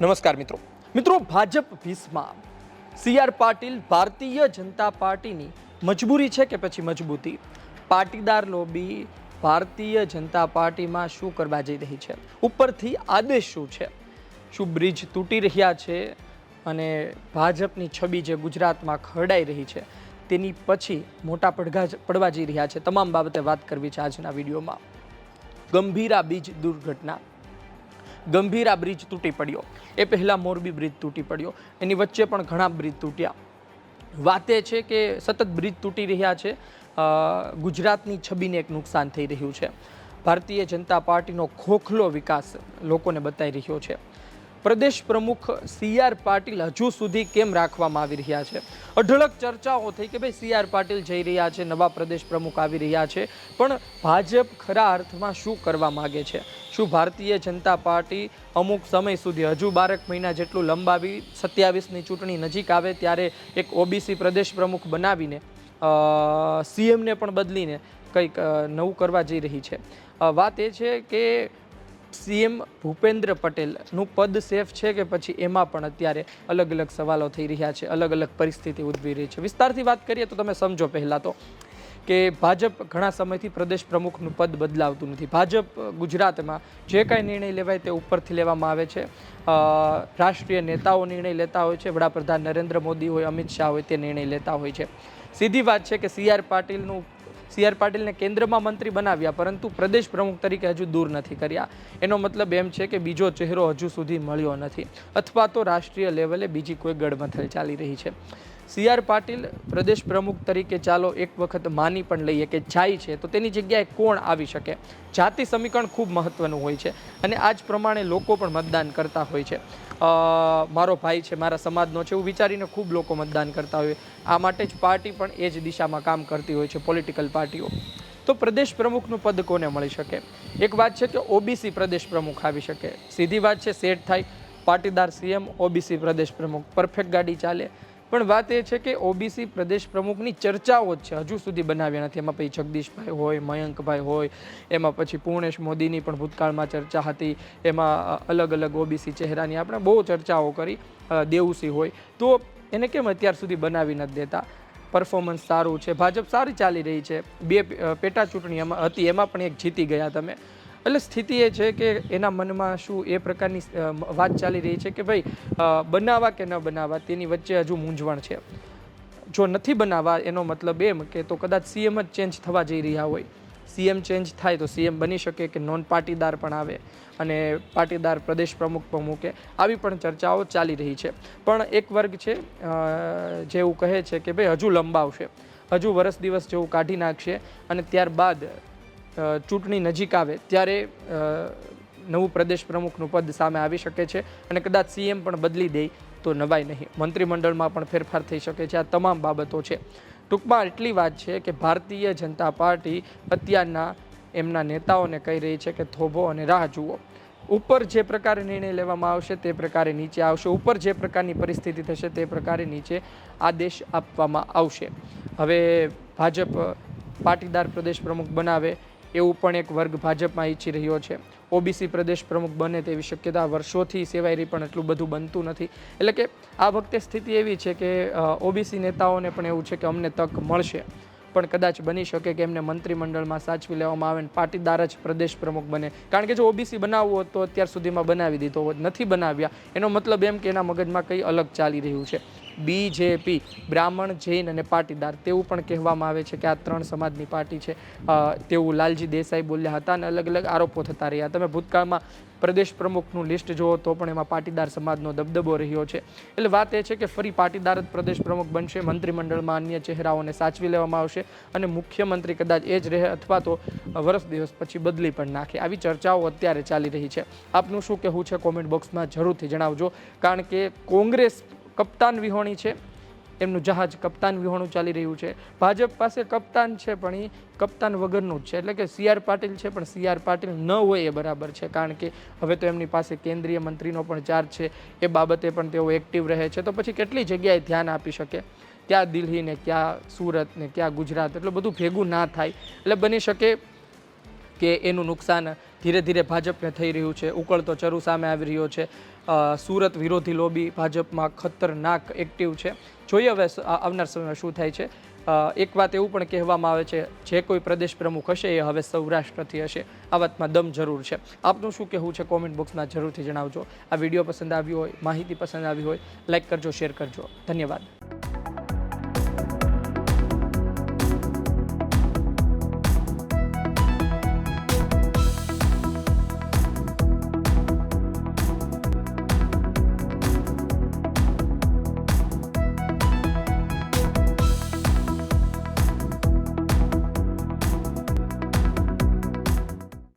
નમસ્કાર મિત્રો. મિત્રો, ભાજપ ભીસમાં સી આર પાટીલ ભારતીય જનતા પાર્ટીની મજબૂરી છે કે પછી મજબૂતી? પાટીદાર લોબી ભારતીય જનતા પાર્ટીમાં શું કરવા જઈ રહી છે? ઉપરથી આદેશ શું છે? શું બ્રિજ તૂટી રહ્યા છે? અને ભાજપની છબી જે ગુજરાતમાં ખરડાઈ રહી છે, તેની પછી મોટા પડઘા પડવા જઈ રહ્યા છે. તમામ બાબતે વાત કરવી છે આજના વિડીયોમાં. ગંભીરા બીજ દુર્ઘટના. ગંભીરા બ્રિજ તૂટી પડ્યો. એ પહેલાં મોરબી બ્રિજ તૂટી પડ્યો. એની વચ્ચે પણ ઘણા બ્રિજ તૂટ્યા. વાત એ છે કે સતત બ્રિજ તૂટી રહ્યા છે. ગુજરાતની છબીને એક નુકસાન થઈ રહ્યું છે. ભારતીય જનતા પાર્ટીનો ખોખલો વિકાસ લોકોને બતાવી રહ્યો છે. પ્રદેશ પ્રમુખ સી આર પાટીલ હજુ સુધી કેમ રાખવામાં આવી રહ્યા છે? અઢળક ચર્ચાઓ થઈ કે ભાઈ સી આર પાટીલ જઈ રહ્યા છે, નવા પ્રદેશ પ્રમુખ આવી રહ્યા છે, પણ ભાજપ ખરા અર્થમાં શું કરવા માગે છે? શું ભારતીય જનતા પાર્ટી અમુક સમય સુધી હજુ બારક મહિના જેટલું લંબાવી સત્યાવીસની ચૂંટણી નજીક આવે ત્યારે એક ઓબીસી પ્રદેશ પ્રમુખ બનાવીને સીએમને પણ બદલીને કંઈક નવું કરવા જઈ રહી છે. વાત એ છે કે સીએમ ભૂપેન્દ્ર પટેલનું પદ સેફ છે કે પછી એમાં પણ અત્યારે અલગ અલગ સવાલો થઈ રહ્યા છે, અલગ અલગ પરિસ્થિતિ ઉદ્ભવી રહી છે? વિસ્તારથી વાત કરીએ તો તમે સમજો પહેલાં તો કે ભાજપ ઘણા સમયથી પ્રદેશ પ્રમુખનું પદ બદલાવતું નથી. ભાજપ, ગુજરાતમાં જે કાંઈ નિર્ણય લેવાય તે ઉપરથી લેવામાં આવે છે. રાષ્ટ્રીય નેતાઓ નિર્ણય લેતા હોય છે, વડાપ્રધાન નરેન્દ્ર મોદી હોય, અમિત શાહ હોય તે નિર્ણય લેતા હોય છે. સીધી વાત છે કે સી આર પાટીલનું સી આર પાટીલને કેન્દ્રમાં મંત્રી બનાવ્યા, પરંતુ પ્રદેશ પ્રમુખ તરીકે હજુ દૂર નથી કર્યા. એનો મતલબ એમ છે કે બીજો ચહેરો હજુ સુધી મળ્યો નથી, અથવા તો રાષ્ટ્રીય લેવલે બીજી કોઈ ગડમથલ ચાલી રહી છે. સી આર પાટીલ પ્રદેશ પ્રમુખ તરીકે ચાલો એક વખત માની પણ લઈએ કે જાય છે, તો તેની જગ્યાએ કોણ આવી શકે? જાતિ સમીકરણ ખૂબ મહત્ત્વનું હોય છે અને આ જ પ્રમાણે લોકો પણ મતદાન કરતા હોય છે. મારો ભાઈ છે, મારા સમાજનો છે, એવું વિચારીને ખૂબ લોકો મતદાન કરતા હોય. આ માટે જ પાર્ટી પણ એ જ દિશામાં કામ કરતી હોય છે, પોલિટિકલ પાર્ટીઓ. તો પ્રદેશ પ્રમુખનું પદ કોને મળી શકે? એક વાત છે કે ઓબીસી પ્રદેશ પ્રમુખ આવી શકે. સીધી વાત છે સેટ થાય, પાટીદાર સીએમ, ઓબીસી પ્રદેશ પ્રમુખ. પરફેક્ટ ગાડી ચાલે. પણ વાત એ છે કે ઓબીસી પ્રદેશ પ્રમુખની ચર્ચાઓ જ છે. હજુ સુધી બનાવ્યા નથી. એમાં પછી જગદીશભાઈ હોય, મયંકભાઈ હોય, એમાં પછી પૂર્ણેશ મોદીની પણ ભૂતકાળમાં ચર્ચા હતી. એમાં અલગ અલગ ઓબીસી ચહેરાની આપણે બહુ ચર્ચાઓ કરી. દેવુસી હોય. તો એને કેમ અત્યાર સુધી બનાવી નથી દેતા? પરફોર્મન્સ સારું છે. ભાજપ સારી ચાલી રહી છે. બે પેટા ચૂંટણી એમાં હતી. એમાં પણ એક જીતી ગયા તમે. એટલે સ્થિતિ એ છે કે એના મનમાં શું એ પ્રકારની વાત ચાલી રહી છે કે ભાઈ બનાવવા કે ન બનાવવા તેની વચ્ચે હજુ મૂંઝવણ છે. જો નથી બનાવવા એનો મતલબ એમ કે તો કદાચ સીએમ જ ચેન્જ થવા જઈ રહ્યા હોય. સીએમ ચેન્જ થાય તો સીએમ બની શકે કે નોન પાટીદાર પણ આવે અને પાટીદાર પ્રદેશ પ્રમુખ પણ મૂકે. આવી પણ ચર્ચાઓ ચાલી રહી છે. પણ એક વર્ગ છે જે એવું કહે છે કે ભાઈ હજુ લંબાવશે. હજુ વરસ દિવસ જેવું કાઢી નાખશે અને ત્યારબાદ ચૂંટણી નજીક આવે ત્યારે નવું પ્રદેશ પ્રમુખનું પદ સામે આવી શકે છે અને કદાચ સીએમ પણ બદલી દે તો નવાય નહીં. મંત્રીમંડળમાં પણ ફેરફાર થઈ શકે છે. આ તમામ બાબતો છે. ટૂંકમાં એટલી વાત છે કે ભારતીય જનતા પાર્ટી અત્યારના એમના નેતાઓને કહી રહી છે કે થોભો અને રાહ જુઓ. ઉપર જે પ્રકારે નિર્ણય લેવામાં આવશે તે પ્રકારે નીચે આવશે. ઉપર જે પ્રકારની પરિસ્થિતિ થશે તે પ્રકારે નીચે આદેશ આપવામાં આવશે. હવે ભાજપ પાટીદાર પ્રદેશ પ્રમુખ બનાવે એવું પણ એક વર્ગ ભાજપમાં ઈચ્છી રહ્યો છે. ઓબીસી પ્રદેશ પ્રમુખ બને તેવી શક્યતા વર્ષોથી સેવાઈ રહી પણ એટલું બધું બનતું નથી. એટલે કે આ વખતે સ્થિતિ એવી છે કે ઓબીસી નેતાઓને પણ એવું છે કે અમને તક મળશે. પણ કદાચ બની શકે કે એમને મંત્રીમંડળમાં સાચવી લેવામાં આવે ને પાટીદાર જ પ્રદેશ પ્રમુખ બને. કારણ કે જો ઓબીસી બનાવવું હોત તો અત્યાર સુધીમાં બનાવી દીધો હોત. નથી બનાવ્યા. એનો મતલબ એમ કે એના મગજમાં કંઈ અલગ ચાલી રહ્યું છે. બીજેપી, બ્રાહ્મણ જૈન અને પાટીદાર તેવું પણ કહેવામાં આવે છે કે આ ત્રણ સમાજની પાર્ટી છે. તેવું લાલજી દેસાઈ બોલ્યા હતા અને અલગ અલગ આરોપો થતા રહ્યા. તમે ભૂતકાળમાં પ્રદેશ પ્રમુખનું લિસ્ટ જુઓ તો પણ એમાં પાટીદાર સમાજનો દબદબો રહ્યો છે. એટલે વાત એ છે કે ફરી પાટીદાર જ પ્રદેશ પ્રમુખ બનશે, મંત્રીમંડળમાં અન્ય ચહેરાઓને સાચવી લેવામાં આવશે અને મુખ્યમંત્રી કદાચ એ જ રહે અથવા તો વર્ષ દિવસ પછી બદલી પણ નાખે. આવી ચર્ચાઓ અત્યારે ચાલી રહી છે. આપનું શું કહેવું છે કોમેન્ટ બોક્સમાં જરૂરથી જણાવજો. કારણ કે કોંગ્રેસ કપ્તાન વિહોણી છે. એમનું જહાજ કપ્તાન વિહોણું ચાલી રહ્યું છે. ભાજપ પાસે કપ્તાન છે, પણ એ કપ્તાન વગરનું જ છે. એટલે કે સી આર પાટીલ છે, પણ સી આર પાટીલ ન હોય એ બરાબર છે. કારણ કે હવે તો એમની પાસે કેન્દ્રીય મંત્રીનો પણ ચાર્જ છે. એ બાબતે પણ તેઓ એક્ટિવ રહે છે. તો પછી કેટલી જગ્યાએ ધ્યાન આપી શકે? ક્યાં દિલ્હી ને ક્યાં સુરત ને ક્યાં ગુજરાત? એટલું બધું ભેગું ના થાય. એટલે બની શકે કે એનું નુકસાન ધીરે ધીરે ભાજપને થઈ રહ્યું છે. ઉકળતો ચરુ સામે આવી રહ્યો છે. સુરત વિરોધી લોબી ભાજપમાં ખતરનાક એક્ટિવ છે. જોઈએ હવે આવનાર સમયમાં શું થાય છે. એક વાત એવું પણ કહેવામાં આવે છે, જે કોઈ પ્રદેશ પ્રમુખ હશે એ હવે સૌરાષ્ટ્રથી હશે. આ વાતમાં દમ જરૂર છે. આપનું શું કહેવું છે? કોમેન્ટ બોક્સમાં જરૂરથી જણાવજો. આ વીડિયો પસંદ આવ્યો હોય, માહિતી પસંદ આવી હોય લાઇક કરજો, શેર કરજો. ધન્યવાદ.